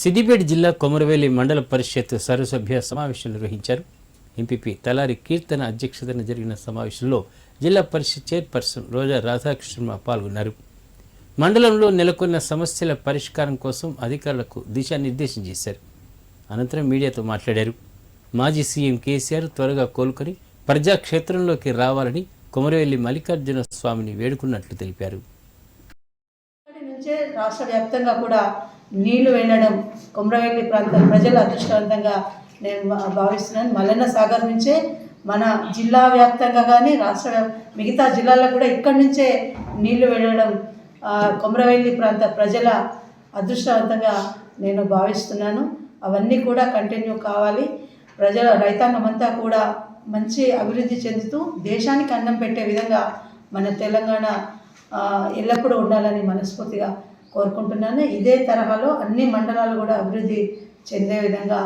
సిద్దిపేట జిల్లా కొమరవేలి మండల పరిషత్ సర్వసభ్య సమావేశం నిర్వహించారు. ఎంపీపీ తలారి కీర్తన అధ్యక్షతన జరిగిన సమావేశంలో జిల్లా పరిషత్ చైర్పర్సన్ రోజా రాధాకృష్ణ పాల్గొన్నారు. మండలంలో నెలకొన్న సమస్యల పరిష్కారం కోసం అధికారులకు దిశానిర్దేశం చేశారు. అనంతరం మీడియాతో మాట్లాడారు. మాజీ సీఎం కేసీఆర్ త్వరగా కోలుకొని ప్రజాక్షేత్రంలోకి రావాలని కొమరవెల్లి మల్లికార్జున స్వామిని వేడుకున్నట్లు తెలిపారు. రాష్ట్ర వ్యాప్తంగా కూడా నీళ్ళు వెళ్ళడం కుమ్రవెల్లి ప్రాంత ప్రజలు అదృష్టవంతంగా నేను భా- భావిస్తున్నాను. మల్లన్న సాగర్ నుంచే మన జిల్లా వ్యాప్తంగా కానీ రాష్ట్ర మిగతా జిల్లాల్లో కూడా ఇక్కడి నుంచే నీళ్ళు వెళ్ళడం ఆ, కొమరవెల్లి ప్రాంత ప్రజల అదృష్టవంతంగా నేను భావిస్తున్నాను. అవన్నీ కూడా కంటిన్యూ కావాలి. ప్రజల రైతాంగం అంతా కూడా మంచి అభివృద్ధి చెందుతూ దేశానికి అన్నం పెట్టే విధంగా మన తెలంగాణ ఎల్లప్పుడూ ఉండాలని మనస్ఫూర్తిగా కోరుకుంటున్నాను. ఇదే తరహాలో అన్ని మండలాలు కూడా అభివృద్ధి చెందే విధంగా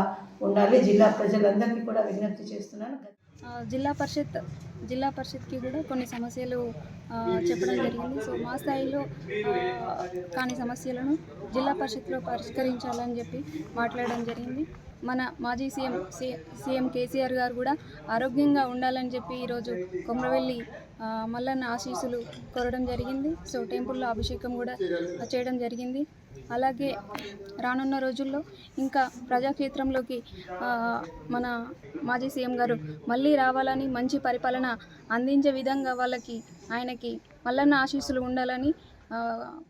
ఉండాలి. జిల్లా ప్రజలందరికీ కూడా విజ్ఞప్తి చేస్తున్నాను. జిల్లా పరిషత్ జిల్లా పరిషత్కి కూడా కొన్ని సమస్యలు చెప్పడం జరిగింది. సో మా స్థాయిలో కాని సమస్యలను జిల్లా పరిషత్లో పరిష్కరించాలని చెప్పి మాట్లాడడం జరిగింది. మన మాజీ సీఎం సి- సీఎం కేసీఆర్ గారు కూడా ఆరోగ్యంగా ఉండాలని చెప్పి ఈరోజు కొమరవెల్లి మల్లన్న ఆశీస్సులు కోరడం జరిగింది. సో టెంపుల్లో అభిషేకం కూడా చేయడం జరిగింది. అలాగే రానున్న రోజుల్లో ఇంకా ప్రజాక్షేత్రంలోకి మన మాజీ సీఎం గారు మళ్ళీ రావాలని మంచి పరిపాలన అందించే విధంగా వాళ్ళకి ఆయనకి మల్లన్న ఆశీస్సులు ఉండాలని ఆ,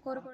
కోరుకో